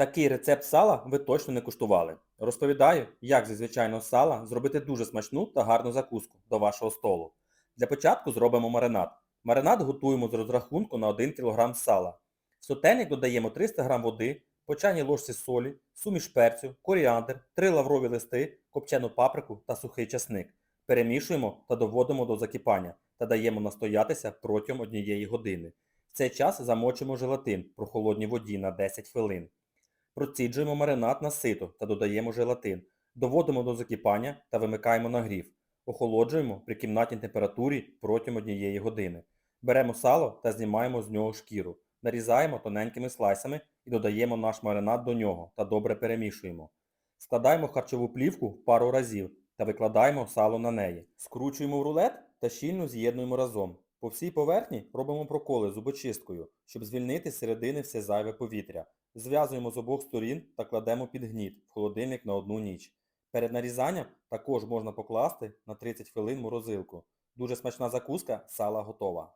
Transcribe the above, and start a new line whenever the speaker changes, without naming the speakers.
Такий рецепт сала ви точно не куштували. Розповідаю, як зі звичайного сала зробити дуже смачну та гарну закуску до вашого столу. Для початку зробимо маринад. Маринад готуємо з розрахунку на 1 кг сала. В сотейник додаємо 300 г води, по чайній ложці солі, суміш перцю, коріандр, 3 лаврові листи, копчену паприку та сухий часник. Перемішуємо та доводимо до закипання та даємо настоятися протягом однієї години. В цей час замочимо желатин в прохолодній воді на 10 хвилин. Проціджуємо маринад на сито та додаємо желатин. Доводимо до закипання та вимикаємо нагрів. Охолоджуємо при кімнатній температурі протягом однієї години. Беремо сало та знімаємо з нього шкіру. Нарізаємо тоненькими слайсами і додаємо наш маринад до нього та добре перемішуємо. Складаємо харчову плівку пару разів та викладаємо сало на неї. Скручуємо в рулет та щільно з'єднуємо разом. По всій поверхні робимо проколи зубочисткою, щоб звільнити з середини все зайве повітря. Зв'язуємо з обох сторін та кладемо під гніт в холодильник на одну ніч. Перед нарізанням також можна покласти на 30 хвилин морозилку. Дуже смачна закуска, сала готова.